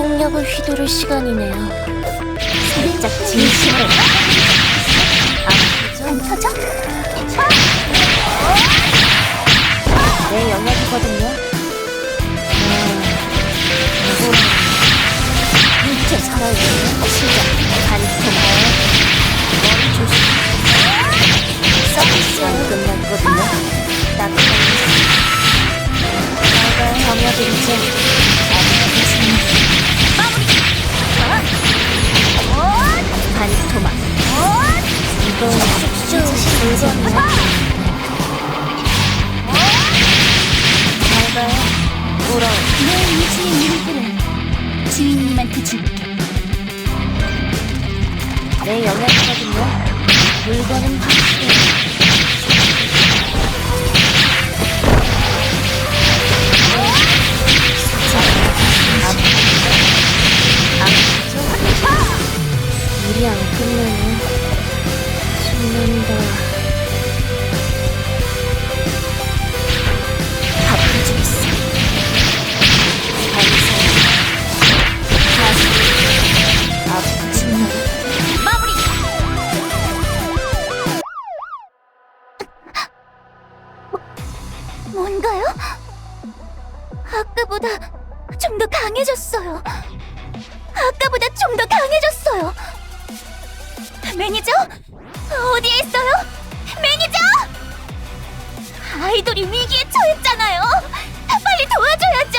폭력을 휘두를 시간이네요. 살짝 진심으로. 안 터져? 내 영역이거든요. 밑에 살아있는 시작 반통하에 머리 조심. 서비스는 끝났거든요. 딱 정혁 인증 반토막 쑥쑥 물건이야 잘 봐요 울어 내 의지의 일부는 주인님한테 줄게. 내 영역이거든요 물건은 아까보다 좀 더 강해졌어요. 아까보다 좀 더 강해졌어요. 매니저? 어디에 있어요? 매니저! 아이돌이 위기에 처했잖아요. 빨리 도와줘야죠.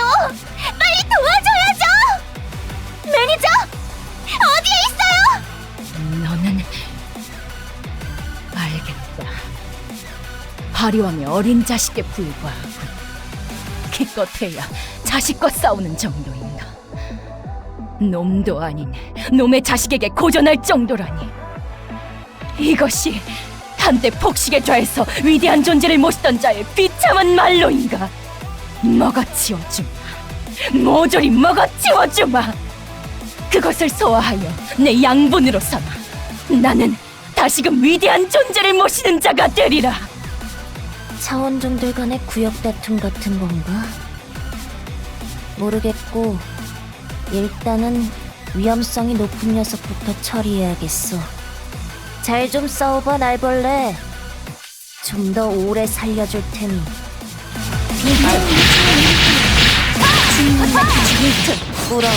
빨리 도와줘야죠. 매니저! 어디에? 너는 알겠다. 파리왕의 어린 자식에 불과하군. 기껏해야 자식과 싸우는 정도인가. 놈도 아닌 놈의 자식에게 고전할 정도라니. 이것이 한때 폭식에 좌해서 위대한 존재를 모시던 자의 비참한 말로인가. 먹어치워주마. 모조리 먹어치워주마. 그것을 소화하여 내 양분으로 삼아 나는 다시금 위대한 존재를 모시는 자가 되리라. 차원종들 간의 구역 다툼 같은 건가? 모르겠고 일단은 위험성이 높은 녀석부터 처리해야겠어. 잘 좀 싸워봐 날벌레. 좀 더 오래 살려줄 테니. 빈트 꿇어.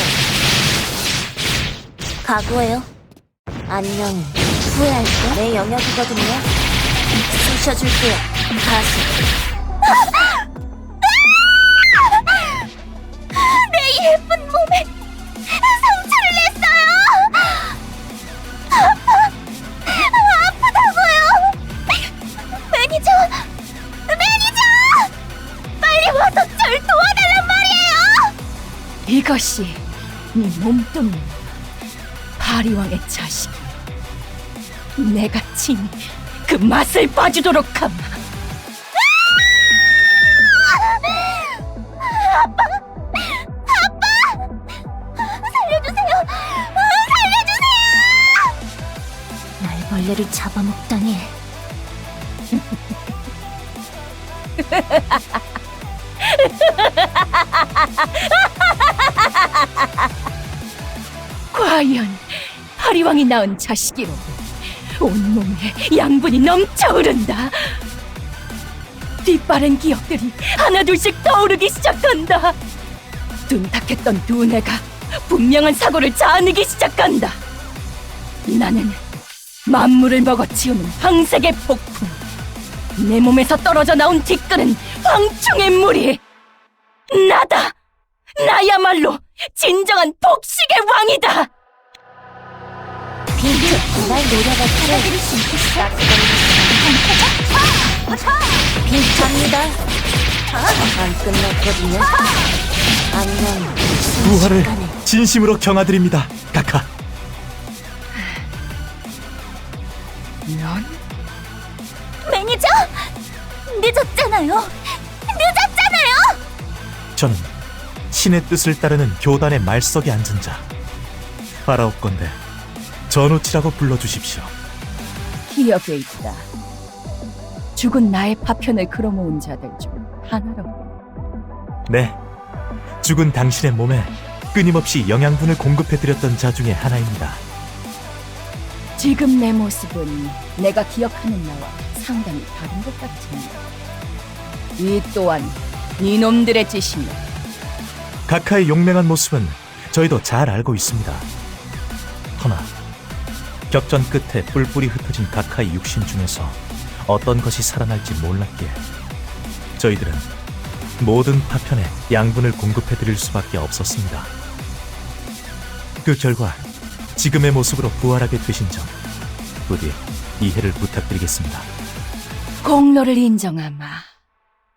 각오해요. 안녕. 후회할 거? 내 영역이거든요. 쑤셔줄게요. 가수. 이것이 네 몸뚱이 파리왕의 자식. 내가 친히 그 맛을 봐주도록 하마. 살려주세요, 살려주세요. 날벌레를 잡아먹다니. 과연 파리왕이 낳은 자식이로군. 온몸에 양분이 넘쳐 흐른다. 뒷바른 기억들이 하나둘씩 떠오르기 시작한다. 둔탁했던 두뇌가 분명한 사고를 자아내기 시작한다. 나는 만물을 먹어치우는 황색의 폭풍. 내 몸에서 떨어져 나온 티끌은 황충의 물이. 나다! 나야말로 진정한 복식의 왕이다! 빈트, 날 노려가 차려드릴 수 있겠어? 빈트입니다. 안 끝났거든요. 안녕. 부활을. 진심으로 경아드립니다, 카카. 넌 매니저. 늦었잖아요. 저는 신의 뜻을 따르는 교단의 말석에 앉은 자. 바라옵건대 전우치라고 불러주십시오. 기억에 있다. 죽은 나의 파편을 끌어모은 자들 중 하나라고. 네, 죽은 당신의 몸에 끊임없이 영양분을 공급해드렸던 자 중에 하나입니다. 지금 내 모습은 내가 기억하는 나와 상당히 다른 것 같습니다. 이 또한 니놈들의 짓이며 가카의 용맹한 모습은 저희도 잘 알고 있습니다. 허나 격전 끝에 뿔뿔이 흩어진 가카의 육신 중에서 어떤 것이 살아날지 몰랐기에 저희들은 모든 파편에 양분을 공급해드릴 수밖에 없었습니다. 그 결과 지금의 모습으로 부활하게 되신 점 부디 이해를 부탁드리겠습니다. 공로를 인정하마.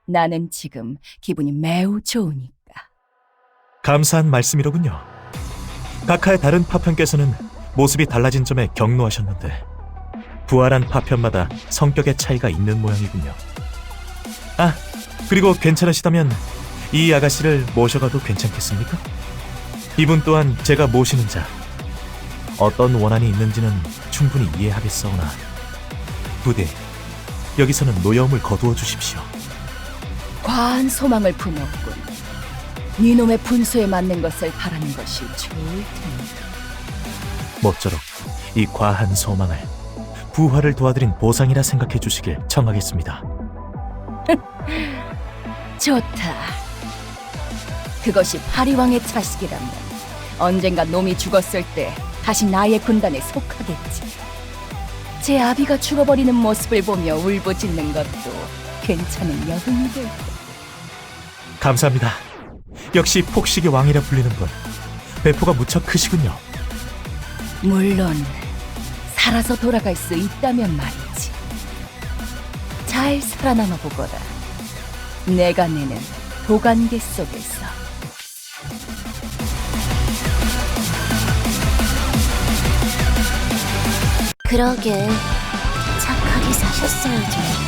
나는 지금 기분이 매우 좋으니까. 감사한 말씀이로군요. 각하의 다른 파편께서는 모습이 달라진 점에 경로하셨는데 부활한 파편마다 성격의 차이가 있는 모양이군요. 아, 그리고 괜찮으시다면 이 아가씨를 모셔가도 괜찮겠습니까? 이분 또한 제가 모시는 자. 어떤 원한이 있는지는 충분히 이해하겠사오나 부디 여기서는 노여움을 거두어 주십시오. 과한 소망을 품었군. 니놈의 분수에 맞는 것을 바라는 것이 좋을 테니. 모쪼록 이 과한 소망을 부활을 도와드린 보상이라 생각해 주시길 청하겠습니다. 좋다. 그것이 파리왕의 자식이라면 언젠가 놈이 죽었을 때 다시 나의 군단에 속하겠지. 제 아비가 죽어버리는 모습을 보며 울부짖는 것도 괜찮은 여흥이 될 거야. 감사합니다. 역시 폭식의 왕이라 불리는 분. 배포가 무척 크시군요. 물론 살아서 돌아갈 수 있다면 말이지. 잘 살아남아 보거라. 내가 내는 도관계 속에서. 그러게 착하게 사셨어야죠.